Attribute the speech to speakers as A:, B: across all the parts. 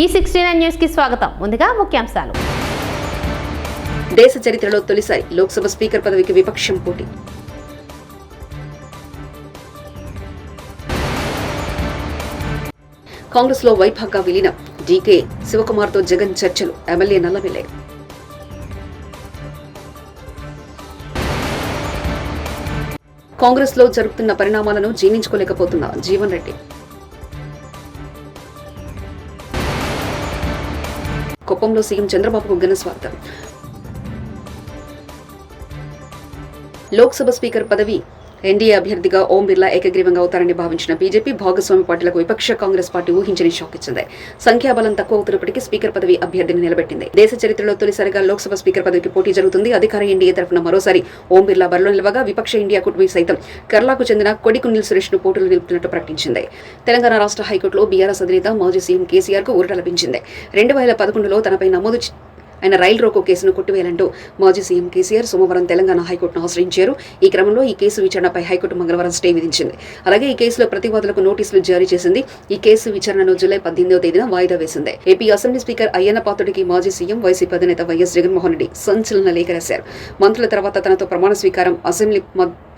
A: ఈ sixty nine న్యూస్కి స్వాగతం. ముందుగా ముఖ్యాంశాలు.
B: దేశ చరిత్రలో తొలిసారి లోక్సభ స్పీకర్ పదవికి విపక్షం పోటీ. కాంగ్రెస్లో వైభాగ్గా విలీనం. డీకే శివకుమార్తో జగన్ చర్చలు. ఎమ్మెల్యే నల్లమిల్లే. కాంగ్రెస్లో జరుగుతున్న పరిణామాలను జీర్ణించుకోలేకపోతున్న జీవన్ రెడ్డి. కుప్పంలో సీఎం చంద్రబాబుకు ఘన స్వాగతం. లోక్సభ స్పీకర్ పదవి ఎన్డీఏ అభ్యర్థిగా ఓం బిర్లా ఏకగ్రీవంగా అవుతారని భావించిన బీజేపీ భాగస్వామి పార్టీలకు విపక్ష కాంగ్రెస్ పార్టీ ఊహించని షాక్ ఇచ్చింది. సంఖ్యాబలం తక్కువ అవుతున్నప్పటికీ స్పీకర్ పదవి అభ్యర్థిని నిలబెట్టింది. దేశ చరిత్రలో తొలిసారిగా లోక్సభ స్పీకర్ పదవికి పోటీ జరుగుతుంది. అధికార ఎన్డీఏ తరఫున మరోసారి ఓం బిర్లా బరిలో నిలవగా విపక్ష ఇండియా కూటమి సైతం కేరళకు చెందిన కొడికున్నిల్ సురేష్ను పోటీలు నిలుపుతున్నట్టు ప్రకటించింది. తెలంగాణ రాష్ట్ర హైకోర్టులో బీఆర్ఎస్ అధినేత మాజీ సీఎం కేసీఆర్కు ఊరట లభించింది. రెండు వేల పదకొండులో తనపై నమోదు ఆయన రైలు రోకో కేసును కొట్టివేయాలంటూ మాజీ సీఎం కేసీఆర్ సోమవారం తెలంగాణ హైకోర్టును ఆశ్రయించారు. ఈ క్రమంలో ఈ కేసు విచారణపై హైకోర్టు మంగళవారం స్టే విధించింది. అలాగే ఈ కేసులో ప్రతివాదులకు నోటీసులు జారీ చేసింది. ఈ కేసు విచారణను జూలై పద్దెనిమిదవ తేదీన వాయిదా వేసింది. ఏపీ అసెంబ్లీ స్పీకర్ అయ్యన్న పాత్రుడికి మాజీ సీఎం వైసీపీ అధినేత వైఎస్ జగన్మోహన్ రెడ్డి సంచలన లేఖ రాశారు మంత్రుల తర్వాత తనతో ప్రమాణ స్వీకారం అసెంబ్లీ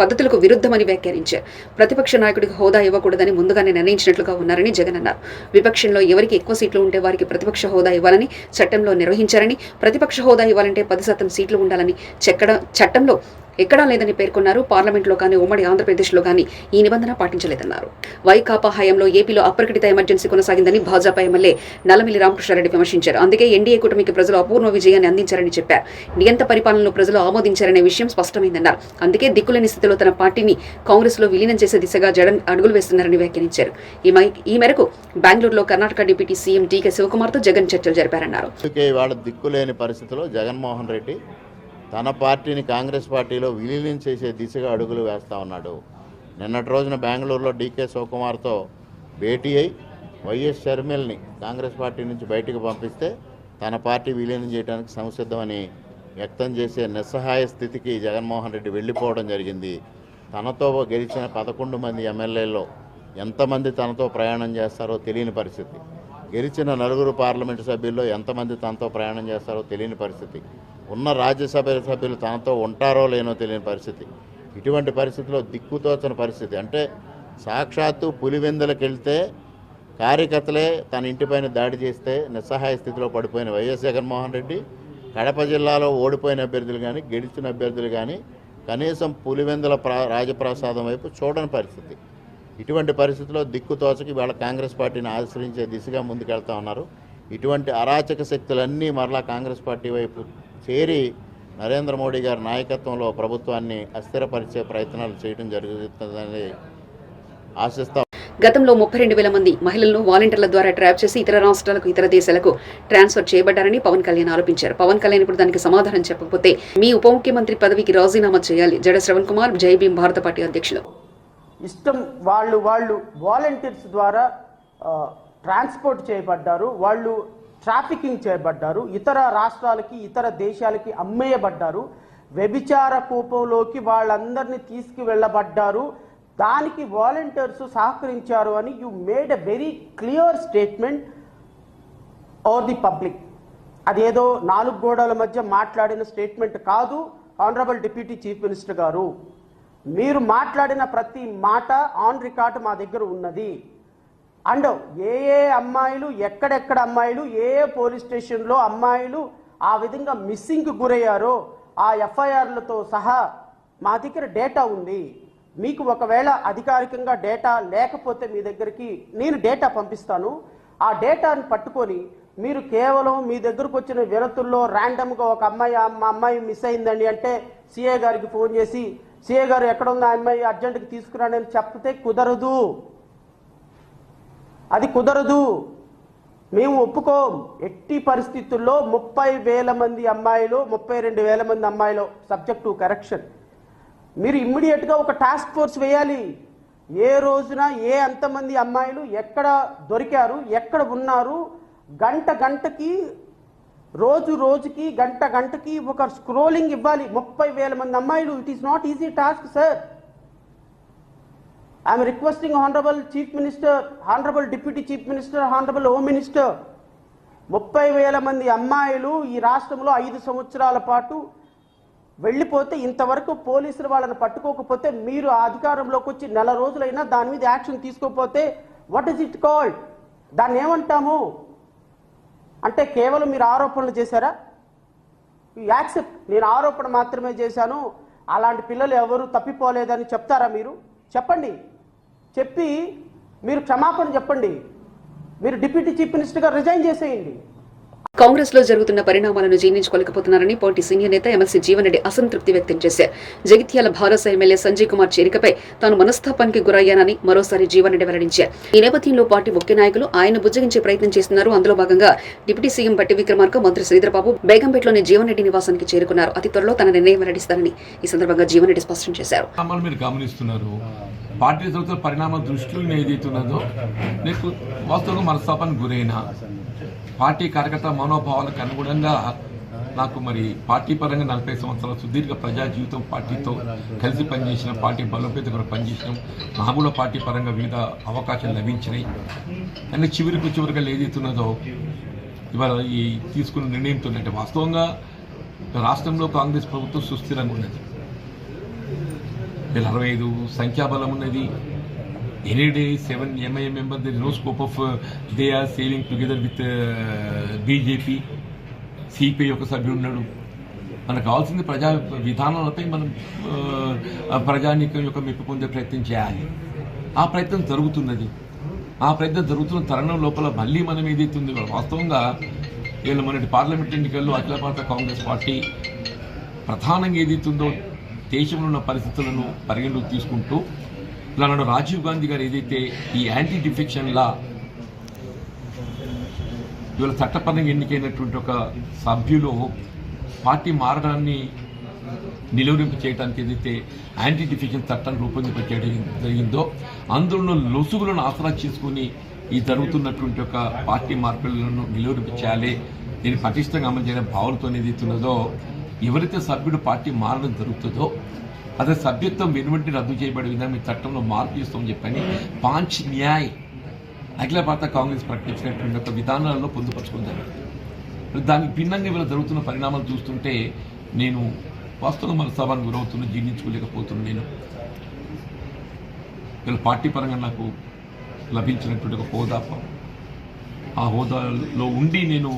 B: పద్ధతులకు విరుద్ధమని వ్యాఖ్యానించారు. ప్రతిపక్ష నాయకుడికి హోదా ఇవ్వకూడదని ముందుగానే నిర్ణయించినట్లుగా ఉన్నారని జగన్ అన్నారు. విపక్షంలో ఎవరికి ఎక్కువ సీట్లు ఉంటే వారికి ప్రతిపక్ష హోదా ఇవ్వాలని చట్టంలో నిర్వహించారని ప్రతిపక్ష హోదా ఇవ్వాలంటే పది శాతం సీట్లు ఉండాలని చెక్కడ చట్టంలో ఎక్కడా లేదని పేర్కొన్నారు. పార్లమెంట్లో కానీ ఉమ్మడి ఆంధ్రప్రదేశ్లో కానీ ఈ నిబంధన పాటించలేదన్నారు. వైకాపా హయాంలో ఏపీలో అప్రకటిత ఎమర్జెన్సీ కొనసాగిందని భాజపా ఎమ్మెల్యే నల్లమిల్లి రామకృష్ణారెడ్డి విమర్శించారు. అందుకే ఎన్డీఏ కూటమికి ప్రజలు అపూర్వ విజయాన్ని అందించారని చెప్పారు. నియంత పరిపాలనను ప్రజలు ఆమోదించారనే విషయం స్పష్టమైందన్నారు. అందుకే దిక్కులేని స్థితిలో తన పార్టీని కాంగ్రెస్లో విలీనం చేసే దిశగా జగన్ అడుగులు వేస్తున్నారని వ్యాఖ్యానించారు. ఈ మేరకు బెంగళూరులో కర్ణాటక డిప్యూటీ సీఎం డీకే శివకుమార్తో జగన్ చర్చలు జరిపారన్నారు.
C: దిక్కులేని పరిస్థితిలో జగన్మోహన్ రెడ్డి తన పార్టీని కాంగ్రెస్ పార్టీలో విలీనం చేసే దిశగా అడుగులు వేస్తా ఉన్నాడు. నిన్నటి రోజున బెంగళూరులో డీకే శివకుమార్తో భేటీ అయి వైఎస్ షర్మిల్ని కాంగ్రెస్ పార్టీ నుంచి బయటకు పంపిస్తే తన పార్టీ విలీనం చేయడానికి సంసిద్ధమని వ్యక్తం చేసే నిస్సహాయ స్థితికి జగన్మోహన్ రెడ్డి వెళ్ళిపోవడం జరిగింది. తనతో గెలిచిన పదకొండు మంది ఎమ్మెల్యేల్లో ఎంతమంది తనతో ప్రయాణం చేస్తారో తెలియని పరిస్థితి. గెలిచిన నలుగురు పార్లమెంటు సభ్యుల్లో ఎంతమంది తనతో ప్రయాణం చేస్తారో తెలియని పరిస్థితి. ఉన్న రాజ్యసభ సభ్యులు తనతో ఉంటారో లేనో తెలియని పరిస్థితి. ఇటువంటి పరిస్థితిలో దిక్కుతోచని పరిస్థితి. అంటే సాక్షాత్తు పులివెందులకు వెళ్తే కార్యకర్తలే తన ఇంటిపైన దాడి చేస్తే నిస్సహాయ స్థితిలో పడిపోయిన వైఎస్ జగన్మోహన్ రెడ్డి కడప జిల్లాలో ఓడిపోయిన అభ్యర్థులు కానీ గెలిచిన అభ్యర్థులు కానీ కనీసం పులివెందుల ప్రా రాజప్రసాదం వైపు చూడని పరిస్థితి. ఇటువంటి పరిస్థితిలో దిక్కుతోచకి వాళ్ళ కాంగ్రెస్ పార్టీని ఆశ్రయించే దిశగా ముందుకెళ్తా ఉన్నారు. ఇటువంటి అరాచక శక్తులన్నీ మరలా కాంగ్రెస్ పార్టీ వైపు చేరి నరేంద్ర మోడీ గారి నాయకత్వంలో ప్రభుత్వాన్ని అస్థిరపరిచే ప్రయత్నాలు చేయడం జరుగుతుందని ఆశిస్తా.
B: గతంలో ముప్పై రెండు వేల మంది మహిళలను వాలంటీర్ల ద్వారా ట్రాప్ చేసి ఇతర రాష్ట్రాలకు ఇతర దేశాలకు ట్రాన్స్ఫర్ చేయబడ్డారని పవన్ కళ్యాణ్ ఆరోపించారు. పవన్ కళ్యాణ్ ఇప్పుడు దానికి సమాధానం చెప్పకపోతే మీ ఉప ముఖ్యమంత్రి పదవికి రాజీనామా చేయాలి. జడ శ్రవణ్ కుమార్ జై భీం భారత పార్టీ అధ్యక్షులు.
D: ఇష్టం వాళ్ళు వాళ్ళు వాలంటీర్స్ ద్వారా ట్రాన్స్పోర్ట్ చేయబడ్డారు. వాళ్ళు ట్రాఫికింగ్ చేయబడ్డారు. ఇతర రాష్ట్రాలకి ఇతర దేశాలకి అమ్మేయబడ్డారు. వ్యభిచార కూపంలోకి వాళ్ళందరినీ తీసుకువెళ్ళబడ్డారు. దానికి వాలంటీర్స్ సహకరించారు అని you made a very clear statement or the public. అదేదో నాలుగు గోడల మధ్య మాట్లాడిన స్టేట్మెంట్ కాదు ఆనరబుల్ డిప్యూటీ చీఫ్ మినిస్టర్ గారు. మీరు మాట్లాడిన ప్రతి మాట ఆన్ రికార్డ్ మా దగ్గర ఉన్నది. అండ్ ఏ ఏ అమ్మాయిలు ఎక్కడెక్కడ అమ్మాయిలు ఏ ఏ పోలీస్ స్టేషన్లో అమ్మాయిలు ఆ విధంగా మిస్సింగ్కి గురయ్యారో ఆ ఎఫ్ఐఆర్లతో సహా మా దగ్గర డేటా ఉంది. మీకు ఒకవేళ అధికారికంగా డేటా లేకపోతే మీ దగ్గరికి నేను డేటా పంపిస్తాను. ఆ డేటాను పట్టుకొని మీరు కేవలం మీ దగ్గరకు వచ్చిన వినతుల్లో ర్యాండమ్గా ఒక అమ్మాయి మా అమ్మాయి మిస్ అయిందండి అంటే సిఏ గారికి ఫోన్ చేసి సిఏ గారు ఎక్కడ ఉంది ఆ అమ్మాయి అర్జెంటుకి తీసుకురానని చెప్తే కుదరదు. అది కుదరదు. మేము ఒప్పుకోం. ఎట్టి పరిస్థితుల్లో ముప్పై వేల మంది అమ్మాయిలు ముప్పై రెండు వేల మంది అమ్మాయిలు సబ్జెక్ట్ టు కరెక్షన్ మీరు ఇమ్మీడియట్గా ఒక టాస్క్ ఫోర్స్ వేయాలి. ఏ రోజున ఏ అంతమంది అమ్మాయిలు ఎక్కడ దొరికారు ఎక్కడ ఉన్నారు గంట గంటకి రోజు రోజుకి గంట గంటకి ఒక స్క్రోలింగ్ ఇవ్వాలి. ముప్పై వేల మంది అమ్మాయిలు it is not easy task sir I'm requesting honourable chief minister honourable deputy chief minister honourable home minister ముప్పై వేల మంది అమ్మాయిలు ఈ రాష్ట్రంలో ఐదు సంవత్సరాల పాటు వెళ్ళిపోతే ఇంతవరకు పోలీసులు వాళ్ళని పట్టుకోకపోతే మీరు ఆ అధికారంలోకి వచ్చి నెల రోజులైనా దాని మీద యాక్షన్ తీసుకోకపోతే వాట్ ఇస్ ఇట్ కాల్డ్ దాన్ని ఏమంటాము? అంటే కేవలం మీరు ఆరోపణలు చేశారా? యాక్సెప్ట్ నేను ఆరోపణ మాత్రమే చేశాను. అలాంటి పిల్లలు ఎవరు తప్పిపోలేదని చెప్తారా మీరు? చెప్పండి. చెప్పి మీరు క్షమాపణ చెప్పండి. మీరు డిప్యూటీ చీఫ్ మినిస్టర్గా రిజైన్ చేసేయండి.
B: కాంగ్రెస్లో జరుగుతున్న పరిణామాలను జీర్ణించుకోలేకపోతున్నారని పార్టీ సీనియర్ నేత ఎమ్మెల్సీ జీవన్ రెడ్డి అసంతృప్తి వ్యక్తం చేశారు. జగిత్యాల భారత ఎమ్మెల్యే సంజయ్ కుమార్ చేరికపై తాను మనస్తాపానికి గురయ్యానని మరోసారి జీవన్ రెడ్డి వెల్లడించారు. ఈ నేపథ్యంలో పార్టీ ముఖ్య నాయకులు ఆయన బుజ్జగించే ప్రయత్నం చేస్తున్నారు. అందులో భాగంగా డిప్యూటీ సీఎం పట్టి విక్రమార్క మంత్రి శ్రీధరబాబు బేగంపేటలోని జీవన్ రెడ్డి నివాసానికి చేరుకున్నారు. అతి త్వరలో తన నిర్ణయం వెల్లడిస్తారని ఈ సందర్భంగా జీవన్ రెడ్డి స్పష్టం చేశారు.
E: పార్టీ జరుగుతున్న పరిణామం దృష్టిలో నేను ఏదైతున్నదో నీకు వాస్తవంగా మనస్తాపానికి గురైన పార్టీ కార్యకర్త మనోభావాలకు అనుగుణంగా నాకు మరి పార్టీ పరంగా నలభై సంవత్సరాల సుదీర్ఘ ప్రజా జీవితం పార్టీతో కలిసి పనిచేసిన పార్టీ బలోపేత కూడా పనిచేసిన. నాకు పార్టీ పరంగా వివిధ అవకాశాలు లభించినాయి. కానీ చివరికి చివరిగా ఏదైతున్నదో ఇవాళ ఈ తీసుకున్న నిర్ణయంతో అంటే వాస్తవంగా రాష్ట్రంలో కాంగ్రెస్ ప్రభుత్వం సుస్థిరంగా ఉన్నది. వీళ్ళ అరవై ఐదు సంఖ్యాబలం ఉన్నది. Any day seven MIM member there no scope of they are saving together with BJP CPI ఒక సభ్యుడు ఉన్నాడు. మనకు కావాల్సింది ప్రజా విధానాలపై మనం uh, ప్రజానీకం యొక్క మెప్పు పొందే ప్రయత్నం చేయాలి. ఆ ప్రయత్నం జరుగుతున్నది. ఆ ప్రయత్నం జరుగుతున్న తరుణం లోపల మళ్ళీ మనం ఏదైతుందో వాస్తవంగా వీళ్ళు మొన్నటి పార్లమెంట్ ఎన్నికల్లో అఖిల భారత కాంగ్రెస్ పార్టీ ప్రధానంగా ఏదైతుందో దేశంలో ఉన్న పరిస్థితులను పరిగణలోకి తీసుకుంటూ ఇలా నాడు రాజీవ్ గాంధీ గారు ఏదైతే ఈ యాంటీ డిఫెక్షన్ లా ఇవాళ చట్టపరంగా ఎన్నికైనటువంటి ఒక సభ్యులు పార్టీ మారడాన్ని నిలువరింపు చేయడానికి ఏదైతే యాంటీ డిఫెక్షన్ చట్టాన్ని రూపొందింప చేయడం జరిగిందో అందులో లొసుగులను ఆసరా చేసుకుని ఈ జరుగుతున్నటువంటి ఒక పార్టీ మార్పులను నిలువరింపు చేయాలి దీన్ని పటిష్టంగా అమలు చేయడం భావనతో ఏదైతున్నదో ఎవరైతే సభ్యుడు పార్టీ మారడం జరుగుతుందో అదే సభ్యత్వం వెనువంటి రద్దు చేయబడే విధంగా మీ చట్టంలో మార్పు చేస్తామని చెప్పని పాంచ్ న్యాయ్ అఖిల భారత కాంగ్రెస్ ప్రకటించినటువంటి ఒక విధానాలలో పొందుపరుచుకుంటారు దానికి భిన్నంగా ఇవాళ జరుగుతున్న పరిణామాలు చూస్తుంటే నేను వాస్తవంగా మన సభను గురవుతున్న జీర్ణించుకోలేకపోతున్నాను నేను. వీళ్ళ పార్టీ పరంగా నాకు లభించినటువంటి ఒక హోదా ఆ హోదాలో ఉండి నేను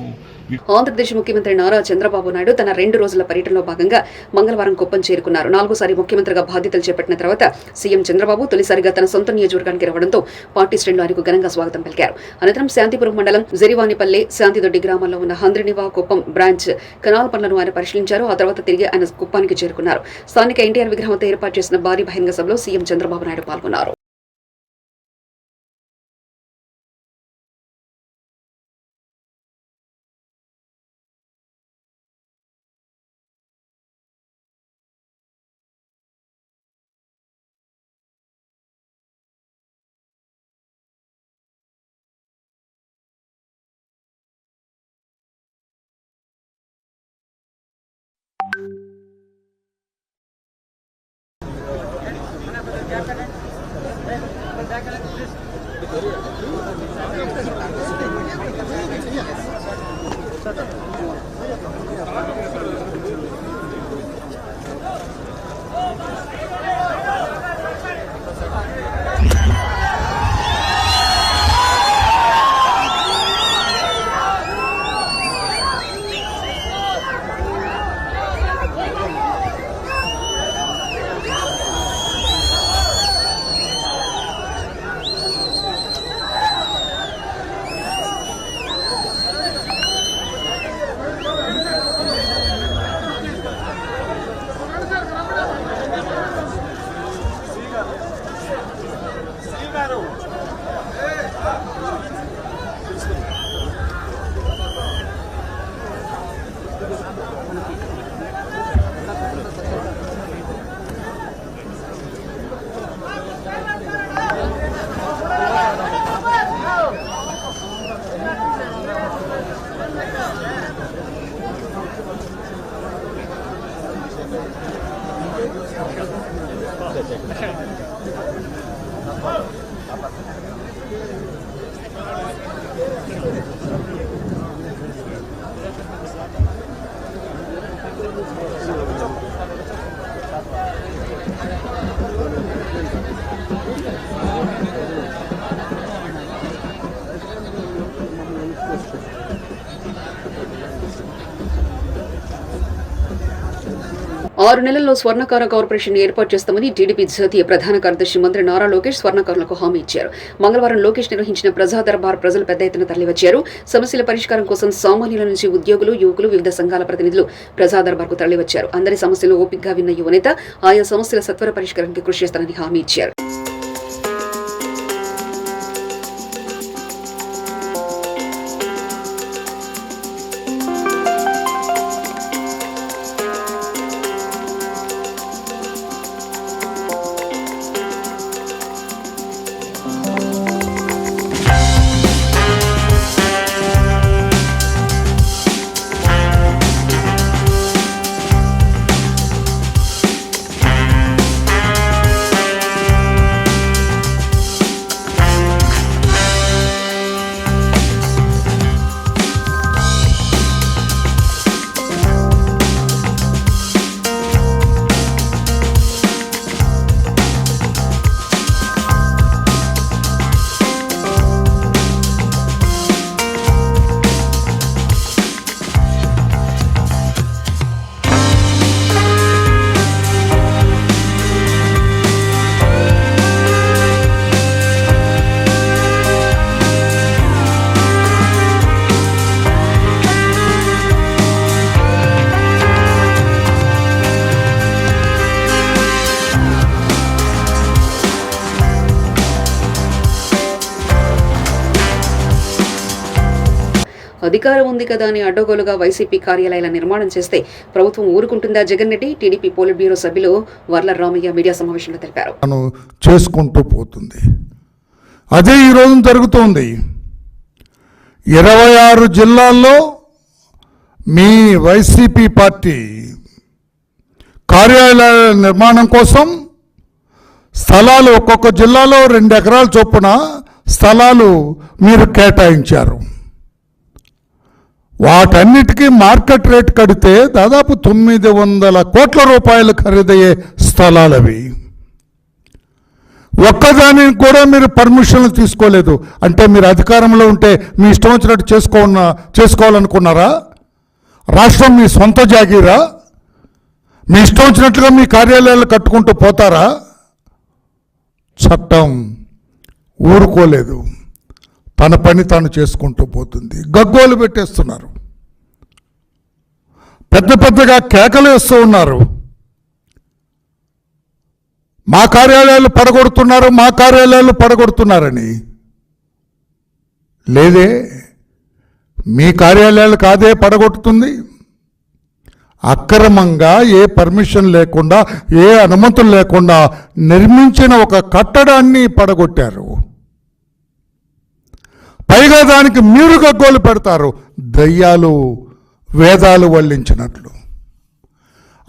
B: ఆంధ్రప్రదేశ్ ముఖ్యమంత్రి నారా చంద్రబాబు నాయుడు తన రెండు రోజుల పర్యటనలో భాగంగా మంగళవారం కుప్పం చేరుకున్నారు. నాలుగోసారి ముఖ్యమంత్రిగా బాధ్యతలు చేపట్టిన తర్వాత సీఎం చంద్రబాబు తొలిసారిగా తన సొంత నియోజకవర్గానికి రావడంతో పార్టీ శ్రేణులు ఆయనకు ఘనంగా స్వాగతం పలికారు. అనంతరం శాంతిపురం మండలం జరివానిపల్లి శాంతిదొడ్డి గ్రామంలో ఉన్న హంద్రినివా కుప్పం బ్రాంచ్ కనాల్ పనులను ఆయన పరిశీలించారు. ఆ తర్వాత తిరిగి ఆయన కుప్పానికి చేరుకున్నారు. స్థానిక ఎన్టీఆర్ విగ్రహంతో ఏర్పాటు చేసిన భారీ బహిరంగ సభలో సీఎం చంద్రబాబు నాయుడు పాల్గొన్నారు. Thank you. ఆరు నెలల్లో స్వర్ణకార కార్పొరేషన్ ఏర్పాటు చేస్తామని టీడీపీ జాతీయ ప్రధాన కార్యదర్శి మంత్రి నారా లోకేష్ స్వర్ణకారులకు హామీ ఇచ్చారు. మంగళవారం లోకేష్ నిర్వహించిన ప్రజా దర్బార్ ప్రజలు పెద్ద ఎత్తున తరలివచ్చారు. సమస్యల పరిష్కారం కోసం సామాన్యుల నుంచి ఉద్యోగులు యువకులు వివిధ సంఘాల ప్రతినిధులు ప్రజా దర్బార్కు తరలివచ్చారు. అందరి సమస్యలు ఓపికగా విన్న యువనేత ఆయా సమస్యల సత్వర పరిష్కారానికి కృషి చేస్తానని హామీ ఇచ్చారు. అధికారం ఉంది కదా అని అడ్డగోలుగా వైసీపీ కార్యాలయాల నిర్మాణం చేస్తే ప్రభుత్వం ఊరుకుంటుందా? Jagan Reddy TDP polit bureau సభ్యులు వర్ల రామయ్య మీడియా సమావేశంలో తెలిపారు.
F: తను చేసుకుంటూ పోతుంది. అదే ఈరోజు జరుగుతోంది. ఇరవై ఆరు జిల్లాల్లో మీ వైసీపీ పార్టీ కార్యాలయాల నిర్మాణం కోసం స్థలాలు ఒక్కొక్క జిల్లాలో రెండు ఎకరాల చొప్పున స్థలాలు మీరు కేటాయించారు. వాటన్నిటికీ మార్కెట్ రేట్ కడితే దాదాపు తొమ్మిది వందల కోట్ల రూపాయలు ఖరీదయ్యే స్థలాలు అవి. ఒక్కదానికి కూడా మీరు పర్మిషన్లు తీసుకోలేదు. అంటే మీరు అధికారంలో ఉంటే మీ ఇష్టం వచ్చినట్టు చేసుకోన చేసుకోవాలనుకున్నారా? రాష్ట్రం మీ సొంత జాగీరా? మీ ఇష్టం వచ్చినట్లుగా మీ కార్యాలయాలు కట్టుకుంటూ పోతారా? చట్టం ఊరుకోలేదు. తన పని తాను చేసుకుంటూ పోతుంది. గగ్గోలు పెట్టేస్తున్నారు. పెద్ద పెద్దగా కేకలు వేస్తూ ఉన్నారు. మా కార్యాలయాలు పడగొడుతున్నారు మా కార్యాలయాలు పడగొడుతున్నారని. లేదే మీ కార్యాలయాలు కాదే పడగొట్టుతుంది అక్రమంగా ఏ పర్మిషన్ లేకుండా ఏ అనుమతులు లేకుండా నిర్మించిన ఒక కట్టడాన్ని పడగొట్టారు. పైగా దానికి మీరు గగ్గోలు పెడతారు. దయ్యాలు వేదాలు వల్లించినట్లు.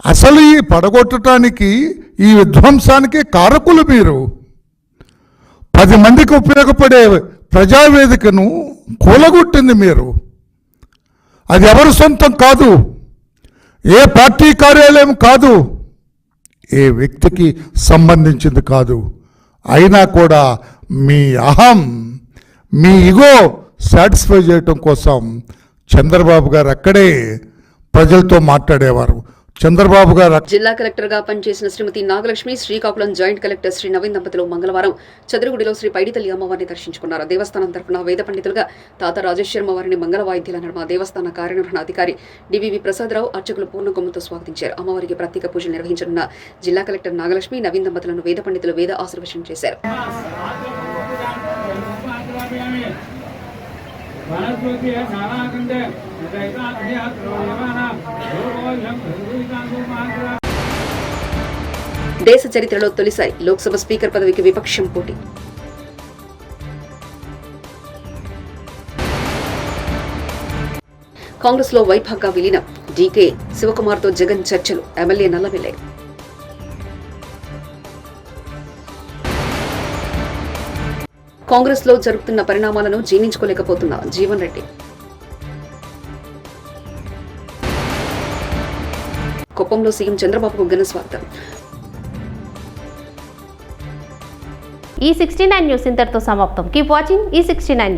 F: అసలు ఈ పడగొట్టడానికి ఈ విధ్వంసానికి కారకులు మీరు. పది మందికి ఉపయోగపడే ప్రజావేదికను కూలగొట్టింది మీరు. అది ఎవరి సొంతం కాదు. ఏ పార్టీ కార్యాలయం కాదు. ఏ వ్యక్తికి సంబంధించింది కాదు. అయినా కూడా మీ అహం మీ ఇగో సాటిస్ఫై చేయటం కోసం చంద్రబాబు గారు అక్కడే ప్రజలతో మాట్లాడేవారు. చంద్రబాబు గారు
B: జిల్లా కలెక్టర్గా పనిచేసిన శ్రీమతి నాగలక్ష్మి శ్రీకాకుళం జాయింట్ కలెక్టర్ శ్రీ నవీన్ దంపతులు మంగళవారం చదురుగుడిలో శ్రీ పైడితల్లి అమ్మవారిని దర్శించుకున్నారు. దేవస్థానం తరఫున వేద పండితులుగా తాత రాజేశ్వరమ్మ వారిని మంగళ వాయిద్యాల నడుమ దేవస్థాన కార్యనిర్వహణాధికారి డివివి ప్రసాదరావు అర్చకులు పూర్ణకొమ్ముతో స్వాగతించారు. అమ్మవారికి ప్రత్యేక పూజలు నిర్వహించనున్న జిల్లా కలెక్టర్ నాగలక్ష్మి నవీన్ దంపతులను వేద పండితులు వేద ఆశీర్వచనం చేశారు.
G: వనస్పతి
B: దేశ చరిత్రలో తొలిసారి లోక్సభ స్పీకర్ పదవికి విపక్షం పోటీ. కాంగ్రెస్లో వైభాగ్గా విలీనం డీకే శివకుమార్తో జగన్ చర్చలు ఎమ్మెల్యే నల్లవెల్లే కాంగ్రెస్లో జరుగుతున్న పరిణామాలను జీర్ణించుకోలేకపోతున్న. జీవన్ రెడ్డి. కుప్పంలో సీఎం చంద్రబాబుకు ఘన స్వాగతం.
A: ఈ సిక్స్టీ నైన్ న్యూస్ ఇంతటితో సమాప్తం. కీప్ వాచింగ్ ఈ సిక్స్టీ నైన్